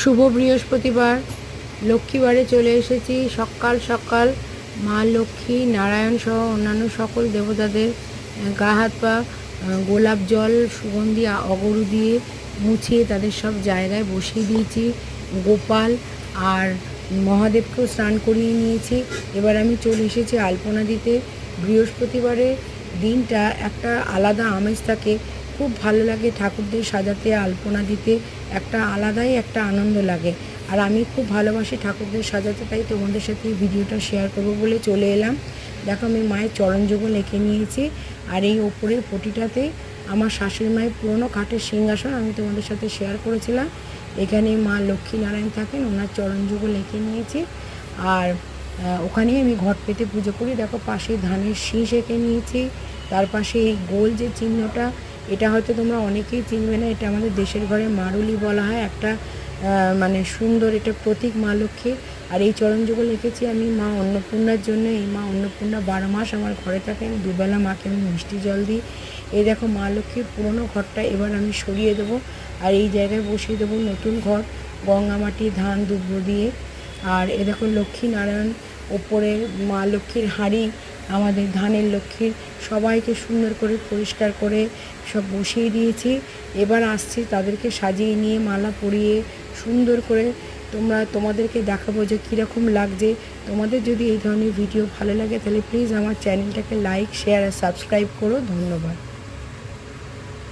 শুভ বৃহস্পতিবার। লক্ষ্মীবারে চলে এসেছি। সকাল সকাল মা লক্ষ্মী, নারায়ণ সহ অন্যান্য সকল দেবতাদের গা হাত পা গোলাপ জল, সুগন্ধি অগরু দিয়ে মুছিয়ে তাদের সব জায়গায় বসিয়ে দিয়েছি। গোপাল আর মহাদেবকেও স্নান করিয়ে নিয়েছি। এবার আমি চলে এসেছি আলপনা দিতে। বৃহস্পতিবারে দিনটা একটা আলাদা আমেজ থাকে। খুব ভালো লাগে ঠাকুরদের সাজাতে, আলপনা দিতে। একটা আলাদাই একটা আনন্দ লাগে। আর আমি খুব ভালোবাসি ঠাকুরদের সাজাতে, তাই তোমাদের সাথে এই ভিডিওটা শেয়ার করব বলে চলে এলাম। দেখো, আমি মায়ের চরণযোগ্য লেখে নিয়েছি। আর এই ওপরের পটিটাতে আমার শাশুড়ি মায়ের পুরনো কাঠের সিংহাসন আমি তোমাদের সাথে শেয়ার করেছিলাম। এখানে মা লক্ষ্মী নারায়ণ থাকেন, ওনার চরণযোগ্য লেখে নিয়েছি। আর ওখানেই আমি ঘট পেতে পুজো করি। দেখো, পাশে ধানের শীষ এঁকে নিয়েছি। তার পাশে এই গোল যে চিহ্নটা এটা হয়তো তোমরা অনেকেই চিনবে না, এটা আমাদের দেশের ঘরে মারুলি বলা হয়, একটা মানে সুন্দর এটা প্রতীক মা লক্ষ্মীর আর এই চরণযোগ্য লিখেছি আমি মা অন্নপূর্ণার জন্য, এই মা অন্নপূর্ণা বারো মাস আমার ঘরে থাকেন দুবেলা মাকে আমি মিষ্টি জল দিই। এই দেখো মা লক্ষ্মীর পুরনো ঘরটা, এবার আমি সরিয়ে দেবো আর এই জায়গায় বসিয়ে দেবো নতুন ঘর, গঙ্গা মাটি, ধান দুব্র দিয়ে। আর এ দেখো লক্ষ্মী নারায়ণ, ওপরে মা লক্ষ্মীর হাঁড়ি আমাদের ধানের লক্ষ্মীর সবাইকে সুন্দর করে পরিষ্কার করে সব বসিয়ে দিয়েছি। এবার আসছি তাদেরকে সাজিয়ে নিয়ে মালা পরিয়ে সুন্দর করে তোমরা তোমাদেরকে দেখাবো যে কীরকম লাগছে। তোমাদের যদি এই ধরনের ভিডিও ভালো লাগে তাহলে প্লিজ আমার চ্যানেলটাকে লাইক শেয়ার আর সাবস্ক্রাইব করো। ধন্যবাদ।